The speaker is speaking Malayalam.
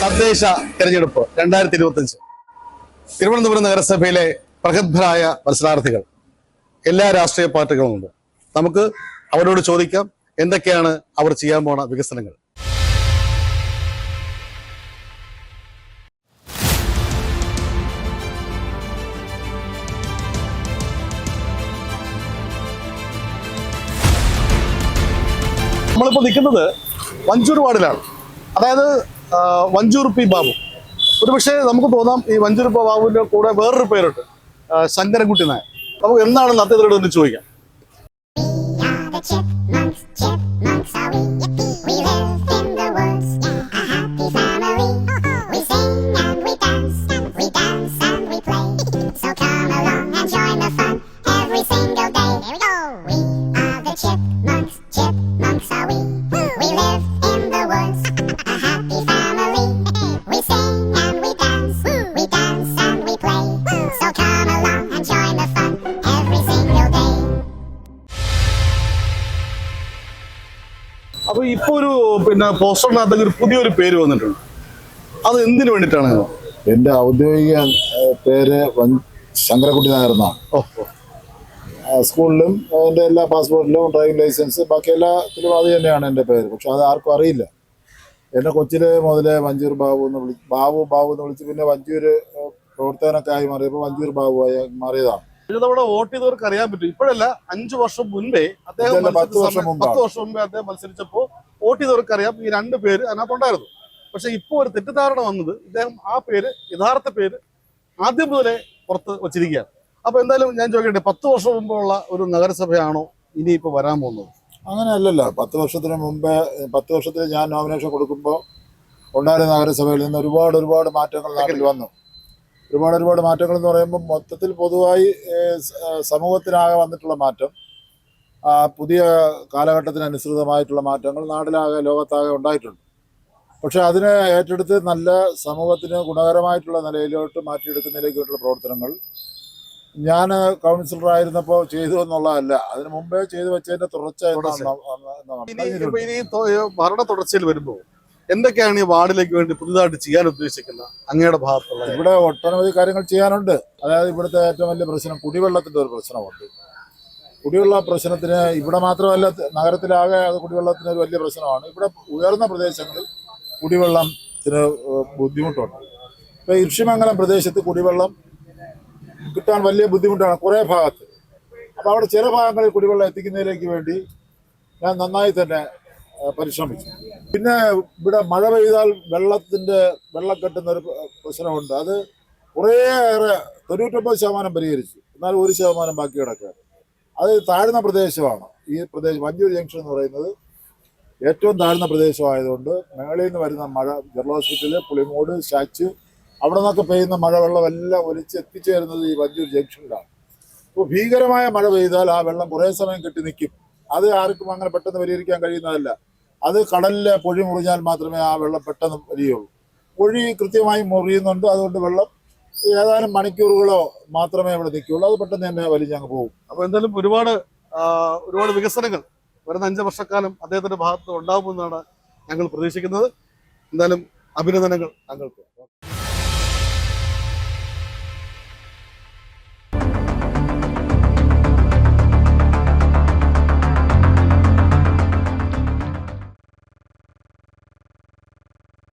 തദ്ദേശ തെരഞ്ഞെടുപ്പ് രണ്ടായിരത്തി ഇരുപത്തി അഞ്ച് തിരുവനന്തപുരം നഗരസഭയിലെ പ്രഗത്ഭരായ മത്സരാർത്ഥികൾ. എല്ലാ രാഷ്ട്രീയ പാർട്ടികളുമുണ്ട് നമുക്ക് അവരോട് ചോദിക്കാം എന്തൊക്കെയാണ് അവർ ചെയ്യാൻ പോണ വികസനങ്ങൾ? നമ്മളിപ്പോൾ നിൽക്കുന്നത് വഞ്ചൂർ വാർഡിലാണ്. അതായത് വഞ്ചൂർ പി ബാബു. ഒരുപക്ഷെ നമുക്ക് തോന്നാം ഈ വഞ്ചൂർ പി ബാബുവിന്റെ കൂടെ വേറൊരു പേരുണ്ട്. ശങ്കരൻകുട്ടി നായർ. നമുക്ക് എന്താണെന്ന് അദ്ദേഹത്തോട് ഒന്ന് ചോദിക്കാം. So come along and join the fun every single day. അപ്പൊ ഇപ്പൊ ഒരു പിന്നെ പോസ്റ്ററിനകത്ത് ഒരു പുതിയൊരു പേര് വന്നിട്ടുണ്ട്. അത് എന്തിനു വേണ്ടിയിട്ടാണ്? എന്റെ ഔദ്യോഗിക പേര് ശങ്കരക്കുട്ടി നായർ എന്നാണ്. സ്കൂളിലും എന്റെ എല്ലാ പാസ്പോർട്ടിലും ഡ്രൈവിംഗ് ലൈസൻസ് ബാക്കി എല്ലാത്തിലും അത് തന്നെയാണ് എന്റെ പേര്. പക്ഷെ അത് ആർക്കും അറിയില്ല. എന്നെ കൊച്ചിലെ മുതലേ വഞ്ചൂർ ബാബു എന്ന് വിളിച്ച് ബാബു ബാബു എന്ന് വിളിച്ച് പിന്നെ വഞ്ചൂർ പ്രവർത്തകനൊക്കെ ആയി മാറിയപ്പോൾ വഞ്ചൂർ ബാബു ആയി മാറിയതാണ് ഇത് വോട്ട് ചെയ്തവർക്ക് അറിയാൻ പറ്റും. ഇപ്പോഴല്ല അഞ്ചു വർഷം മുൻപേ അദ്ദേഹം പത്ത് വർഷം. പത്ത് മുമ്പേ അദ്ദേഹം മത്സരിച്ചപ്പോൾ വോട്ട് ചെയ്തവർക്ക് അറിയാം. ഈ രണ്ട് പേര് അതിനകത്തുണ്ടായിരുന്നു. പക്ഷെ ഇപ്പോൾ ഒരു തെറ്റിദ്ധാരണ വന്നത് ഇദ്ദേഹം ആ പേര് യഥാർത്ഥ പേര് ആദ്യം മുതലേ പുറത്ത് വച്ചിരിക്കുകയാണ്. അപ്പൊ എന്തായാലും ഞാൻ ചോദിക്കട്ടെ പത്ത് വർഷം മുമ്പുള്ള ഒരു നഗരസഭയാണോ ഇനി ഇപ്പൊ വരാൻ പോകുന്നത്? അങ്ങനെ അല്ലല്ലോ പത്ത് വർഷത്തിന് മുമ്പേ പത്ത് വർഷത്തിൽ ഞാൻ നോമിനേഷൻ കൊടുക്കുമ്പോൾ ഉണ്ടായിരുന്ന നഗരസഭയിൽ നിന്ന് ഒരുപാട് ഒരുപാട് മാറ്റങ്ങൾ നാട്ടിൽ വന്നു. ഒരുപാട് ഒരുപാട് മാറ്റങ്ങൾ എന്ന് പറയുമ്പോൾ മൊത്തത്തിൽ പൊതുവായി സമൂഹത്തിനാകെ വന്നിട്ടുള്ള മാറ്റം പുതിയ കാലഘട്ടത്തിനനുസൃതമായിട്ടുള്ള മാറ്റങ്ങൾ നാട്ടിലാകെ ലോകത്താകെ ഉണ്ടായിട്ടുണ്ട്. പക്ഷെ അതിനെ ഏറ്റെടുത്ത് നല്ല സമൂഹത്തിന് ഗുണകരമായിട്ടുള്ള നിലയിലോട്ട് മാറ്റിയെടുക്കുന്നതിലേക്കുള്ള പ്രവർത്തനങ്ങൾ ഞാൻ കൗൺസിലറായിരുന്നപ്പോൾ ചെയ്തു എന്നുള്ളതല്ല. അതിന് മുമ്പേ ചെയ്തു വെച്ചതിന്റെ തുടർച്ച ഭരണ തുടർച്ചയിൽ വരുമ്പോൾ എന്തൊക്കെയാണ് ഈ വാർഡിലേക്ക് വേണ്ടി പുതുതായിട്ട് ചെയ്യാൻ ഉദ്ദേശിക്കുന്നത് അങ്ങയുടെ ഭാഗത്തുള്ള ഇവിടെ ഒട്ടനവധി കാര്യങ്ങൾ ചെയ്യാനുണ്ട്. അതായത് ഇവിടുത്തെ ഏറ്റവും വലിയ പ്രശ്നം കുടിവെള്ളത്തിന്റെ ഒരു പ്രശ്നമുണ്ട്. കുടിവെള്ള പ്രശ്നത്തിന് ഇവിടെ മാത്രമല്ല നഗരത്തിലാകെ അത് കുടിവെള്ളത്തിന് ഒരു വലിയ പ്രശ്നമാണ്. ഇവിടെ ഉയർന്ന പ്രദേശങ്ങളിൽ കുടിവെള്ളത്തിന് ബുദ്ധിമുട്ടുണ്ട്. ഇപ്പൊ ഇർഷിമംഗലം പ്രദേശത്ത് കുടിവെള്ളം കിട്ടാൻ വലിയ ബുദ്ധിമുട്ടാണ് കുറേ ഭാഗത്ത്. അപ്പൊ അവിടെ ചില ഭാഗങ്ങളിൽ കുടിവെള്ളം എത്തിക്കുന്നതിലേക്ക് വേണ്ടി ഞാൻ നന്നായി തന്നെ പരിശ്രമിച്ചു. പിന്നെ ഇവിടെ മഴ പെയ്താൽ വെള്ളത്തിന്റെ വെള്ളം കെട്ടുന്ന ഒരു പ്രശ്നമുണ്ട്. അത് കുറേയേറെ തൊണ്ണൂറ്റൊമ്പത് ശതമാനം പരിഹരിച്ചു. എന്നാൽ ഒരു ശതമാനം ബാക്കി കിടക്കുകയാണ് അത് താഴ്ന്ന പ്രദേശമാണ്. ഈ പ്രദേശം വഞ്ചൂർ ജംഗ്ഷൻ എന്ന് പറയുന്നത് ഏറ്റവും താഴ്ന്ന പ്രദേശമായതുകൊണ്ട് മേളിൽ നിന്ന് വരുന്ന മഴ ജനറൽ ഹോസ്പിറ്റൽ പുളിമൂട് സ്റ്റാച്ച് അവിടെ നിന്നൊക്കെ പെയ്യുന്ന മഴവെള്ളം എല്ലാം ഒലിച്ച് എത്തിച്ചേരുന്നത് ഈ വഞ്ചൂർ ജംഗ്ഷനിലാണ്. അപ്പോൾ ഭീകരമായ മഴ പെയ്താൽ ആ വെള്ളം കുറേ സമയം കെട്ടി നിൽക്കും. അത് ആർക്കും അങ്ങനെ പെട്ടെന്ന് പരിഹരിക്കാൻ കഴിയുന്നതല്ല. അത് കടലിലെ പൊഴി മുറിഞ്ഞാൽ മാത്രമേ ആ വെള്ളം പെട്ടെന്ന് വരികയുള്ളൂ പൊഴി കൃത്യമായി മുറിയുന്നുണ്ട് അതുകൊണ്ട് വെള്ളം ഏതാനും മണിക്കൂറുകളോ മാത്രമേ ഇവിടെ നിൽക്കുകയുള്ളൂ. അത് പെട്ടെന്ന് തന്നെ വലിഞ്ഞങ്ങ് പോകും. അപ്പോൾ എന്തായാലും ഒരുപാട് ഒരുപാട് വികസനങ്ങൾ വരുന്ന അഞ്ച് വർഷക്കാലം അദ്ദേഹത്തിന്റെ ഭാഗത്ത് ഉണ്ടാകുമെന്നാണ് ഞങ്ങൾ പ്രതീക്ഷിക്കുന്നത്. എന്തായാലും അഭിനന്ദനങ്ങൾ താങ്കൾക്ക്